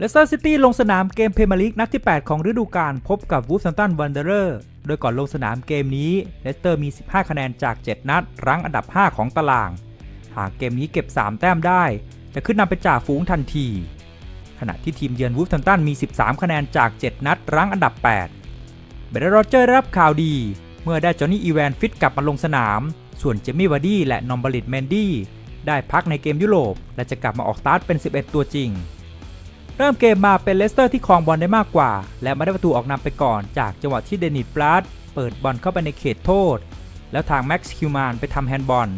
เลสเตอร์ซิตี้ลงสนามเกมเพเมียร์ลีกนัดที่ 8 ของฤดูกาลพบกับวูฟแฮมตันวันเดอร์โดยก่อนลงสนามเกมนี้เลสเตอร์มี 15 คะแนนจาก 7 นัด รั้งอันดับ 5 ของตาราง หากเกมนี้เก็บ 3 แต้มได้ จะขึ้นนำเป็นจ่าฝูงทันที ขณะที่ทีมเยือนวูฟแฮมตันมี 13 คะแนนจาก 7 นัด รั้งอันดับ 8 เบรโรเจอร์รับข่าวดี เมื่อได้จอห์นนี่อีแวนฟิตกลับมาลงสนาม ส่วนเจมี่วาร์ดี้และนอมบริตแมนดี้ได้พักในเกมยุโรป และจะกลับมาออกสตาร์ทเป็น 11 ตัวจริง เริ่มเกมมาเป็นเลสเตอร์ที่ครองบอลได้มากกว่า และมาได้ประตูออกนำไปก่อน จากจังหวะที่เดนิสบลัดเปิดบอลเข้าไปในเขตโทษ แล้วทางแม็กซ์คิวมานไปทำแฮนด์บอล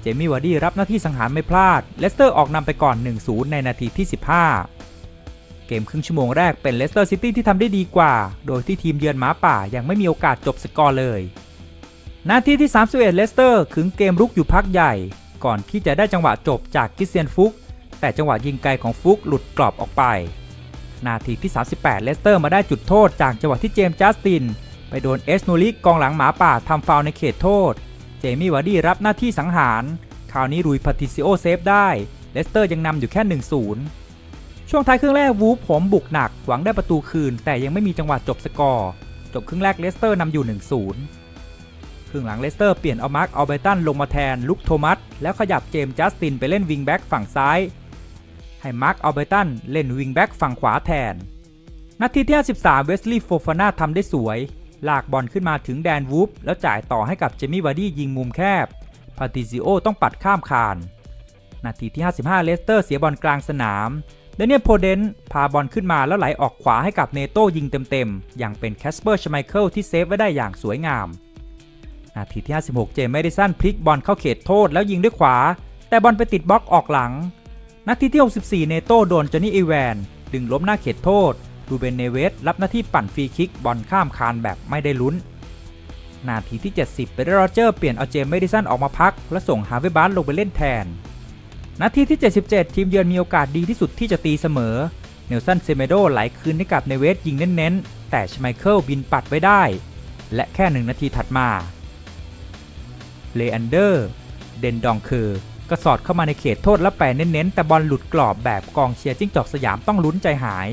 เจมี่วาร์ดี้รับหน้าที่สังหารไม่พลาด เลสเตอร์ออกนำไปก่อน 1-0 ในนาทีที่ 15 เกมครึ่งชั่วโมงแรกเป็นเลสเตอร์ซิตี้ที่ทำได้ดีกว่า โดยที่ทีมเยือนหมาป่ายังไม่มีโอกาสจบสกอร์เลยนาทีที่ 31 เลสเตอร์ขึงเกมรุกอยู่พักใหญ่ ก่อนที่จะได้จังหวะจบจากคริเซียนฟุก แต่จังหวะยิงไกลของฟุกหลุดกรอบออกไป นาทีที่ 38 เลสเตอร์มาได้จุดโทษจากจังหวะที่เจมส์จัสติน ไปโดนเอสโนลิกกองหลังหมาป่าทำฟาวในเขตโทษ เจมี่วาร์ดี้รับหน้าที่สังหาร คราวนี้รุยพาติซิโอเซฟได้ เลสเตอร์ยังนำอยู่แค่ 1-0 ช่วงท้ายครึ่งแรกวูฟผมบุกหนักหวังได้ประตูคืน แต่ยังไม่มีจังหวะจบสกอร์จบครึ่งแรกเลสเตอร์นำอยู่ 1-0ครึ่งหลังเลสเตอร์เปลี่ยนเอามาร์คอัลเบตันลงมาแทนลุคโทมัสแล้วขยับเจมส์จัสตินไปเล่นวิงแบ็กฝั่งซ้าย ให้มาร์คอัลเบตันเล่นวิงแบ็กฝั่งขวาแทน นาทีที่ 53 เวสลีย์โฟฟาน่าทำได้สวย ลากบอลขึ้นมาถึงแดนวูฟแล้วจ่ายต่อให้กับเจมี่วาร์ดี้ยิงมุมแคบ พาติซิโอต้องปัดข้ามคาน นาทีที่ 55 เลสเตอร์เสียบอลกลางสนามเดเนียลโพเดนพาบอลขึ้นมาแล้วไหลออกขวาให้กับเนโต้ยิงเต็มๆ อย่างเป็นแคสเปอร์ชไมเคิลที่เซฟไว้ได้อย่างสวยงาม นาทีที่ 56 เจมส์เมดิสันพลิกบอลเข้าเขตโทษแล้วยิงด้วยขวา แต่บอลไปติดบล็อกออกหลัง นาทีที่ 64 เนโต้โดนจอนนี่อีแวน ดึงล้มหน้าเขตโทษดูเบนเนเวสรับหน้าที่ปั่นฟรีคิกบอลข้ามคานแบบไม่ได้ลุ้น นาทีที่ 70เบรโรเจอร์เปลี่ยนเอาเจมส์เมดิสันออกมาพัก และส่งฮาเวบาร์ลงไปเล่นแทน นาทีที่ 77 ทีมเยือนมีโอกาสดีที่สุดที่จะตีเสมอ เนลสันเซเมโดไหลคืนให้กับเนเวสยิงเน้นๆ แต่ชไมเคิลบินปัดไว้ได้ และแค่หนึ่งนาทีถัดมาเลอันเดอร์ เดนดองเคอร์ ก็สอดเข้ามาในเขตโทษและแปรเน้นๆ แต่บอลหลุดกรอบแบบกองเชียร์จิ้งจอกสยามต้องลุ้นใจหาย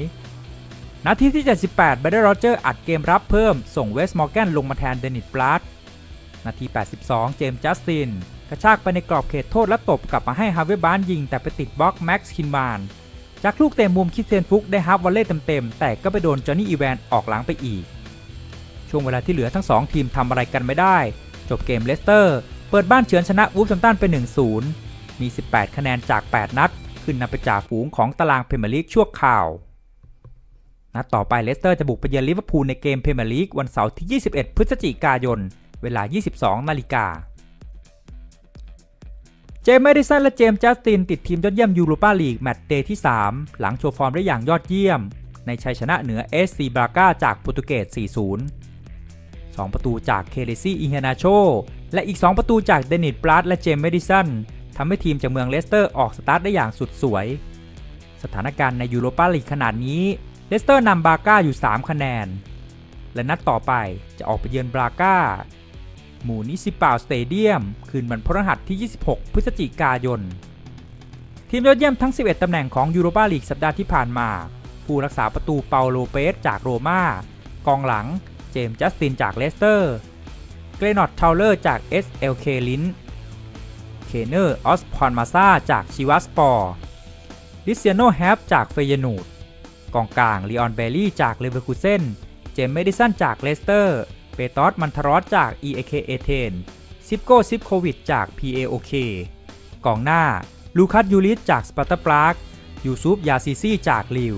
นาทีที่ 78เบรโรเจอร์อัดเกมรับเพิ่ม ส่งเวสมอร์แกนลงมาแทนเดนิสบลัดนาที 82 เจมส์จัสติน กระชากไปในกรอบเขตโทษและตบกลับมาให้ฮาเวย์บานยิงแต่ไปติดบล็อกแม็กซ์คินมานจากลูกเตะมุมคิดเซนฟุกได้ฮับวอลเล่เต็มๆ แต่ก็ไปโดนจอห์นนี่อีแวนออกหลังไปอีก ช่วงเวลาที่เหลือทั้ง 2 ทีมทำอะไรกันไม่ได้ จบเกมเลสเตอร์ ปิดบ้านเฉือนชนะวูฟแฮมตันไป 1-0 มี 18 คะแนนจาก 8 นัด ขึ้นนำไปจ่าฝูงของตารางพรีเมียร์ลีกชั่วคราว นัดต่อไปเลสเตอร์จะบุกไปเยือนลิเวอร์พูลในเกมพรีเมียร์ลีกวันเสาร์ที่ 21 พฤศจิกายน เวลา 22 นาฬิกา เจมส์แมดิสันและเจมส์จัสตินติดทีมยอดเยี่ยมยูโรปาลีกแมตช์เดย์ที่ 3 หลังโชว์ฟอร์มได้อย่างยอดเยี่ยม ในชัยชนะเหนือเอสซีบราก้าจากโปรตุเกส 4-0 2 ประตูจากเคเลซี่อิเฮนาโช และอีก 2 ประตูจากเดนิสบลัดและเจมส์แมดิสันทำให้ทีมจากเมืองเลสเตอร์ออกสตาร์ทได้อย่างสุดสวย สถานการณ์ในยูโรปาลีกขนาดนี้ เลสเตอร์นำบราก้าอยู่ 3 คะแนน และนัดต่อไปจะออกไปเยือนบราก้าหมู่นิสิปาลสเตเดียม คืนวันพฤหัสที่ 26 พฤศจิกายน ทีมยอดเยี่ยมทั้ง 11 ตำแหน่งของยูโรปาลีกสัปดาห์ที่ผ่านมา ผู้รักษาประตูเปาโลเปสจากโรม่ากองหลัง เจมส์จัสตินจากเลสเตอร์เกรนอตทาวเลอร์จาก SLK ลินเคเนอร์ออสพอนมาซาจากชิวัสปอร์ลิเซียโนแฮปจากเฟยนูดกองกลางลีออนเบลลี่จากเลเวอร์คูเซนเจมส์เมดิสันจากเลสเตอร์เปตอสมันทรอสจาก EAK เอเธนซิปโก้ซิปโควิดจาก PAOK กองหน้า ลูคัสยูริสจากสปาร์ตาปรากยูซุปยาซิซี่จากลิว